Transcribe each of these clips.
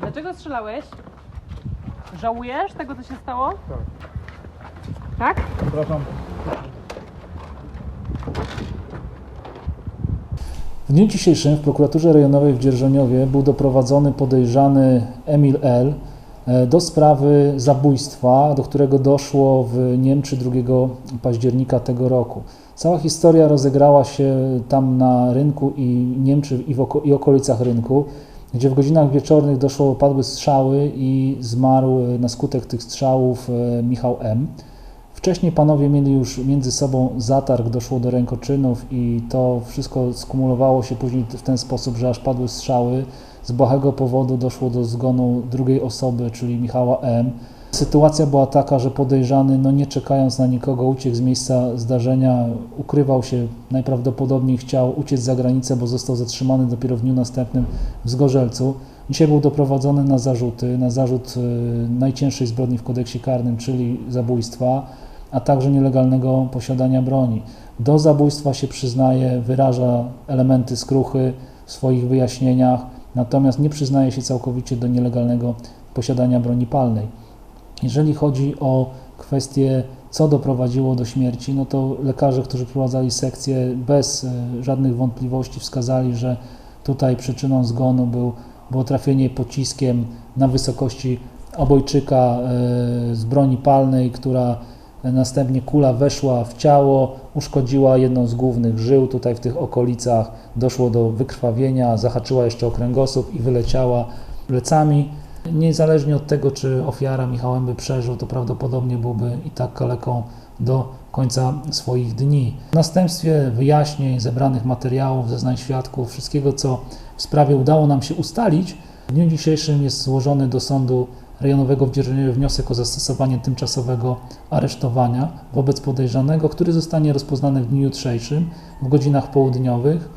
Dlaczego strzelałeś? Żałujesz tego, co się stało? Tak. Tak? Przepraszam. W dniu dzisiejszym w prokuraturze rejonowej w Dzierżoniowie był doprowadzony podejrzany Emil L. e, do sprawy zabójstwa, do którego doszło w Niemczy 2 października tego roku. Cała historia rozegrała się tam na rynku i Niemczy i, w oko, i okolicach rynku, gdzie w godzinach wieczornych doszło, padły strzały i zmarł e, na skutek tych strzałów e, Michał M. Wcześniej panowie mieli już między sobą zatarg, doszło do rękoczynów i to wszystko skumulowało się później w ten sposób, że aż padły strzały. Z błahego powodu doszło do zgonu drugiej osoby, czyli Michała M. Sytuacja była taka, że podejrzany, no nie czekając na nikogo, uciekł z miejsca zdarzenia, ukrywał się, najprawdopodobniej chciał uciec za granicę, bo został zatrzymany dopiero w dniu następnym w Zgorzelcu. Dzisiaj był doprowadzony na zarzuty, na zarzut y, najcięższej zbrodni w kodeksie karnym, czyli zabójstwa, a także nielegalnego posiadania broni. Do zabójstwa się przyznaje, wyraża elementy skruchy w swoich wyjaśnieniach, natomiast nie przyznaje się całkowicie do nielegalnego posiadania broni palnej. Jeżeli chodzi o kwestię, co doprowadziło do śmierci, no to lekarze, którzy prowadzali sekcję, bez e, żadnych wątpliwości wskazali, że tutaj przyczyną zgonu był, było trafienie pociskiem na wysokości obojczyka e, z broni palnej, która następnie kula weszła w ciało, uszkodziła jedną z głównych żył tutaj w tych okolicach, doszło do wykrwawienia, zahaczyła jeszcze o kręgosłup i wyleciała plecami. Niezależnie od tego, czy ofiara Michałem by przeżył, to prawdopodobnie byłby i tak kaleką do końca swoich dni. W następstwie wyjaśnień, zebranych materiałów, zeznań świadków, wszystkiego, co w sprawie udało nam się ustalić, w dniu dzisiejszym jest złożony do sądu rejonowego w Dzierżoniowie wniosek o zastosowanie tymczasowego aresztowania wobec podejrzanego, który zostanie rozpoznany w dniu jutrzejszym w godzinach południowych.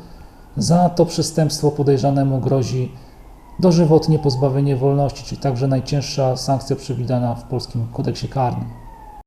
Za to przestępstwo podejrzanemu grozi dożywotnie pozbawienie wolności, czyli także najcięższa sankcja przewidziana w polskim kodeksie karnym.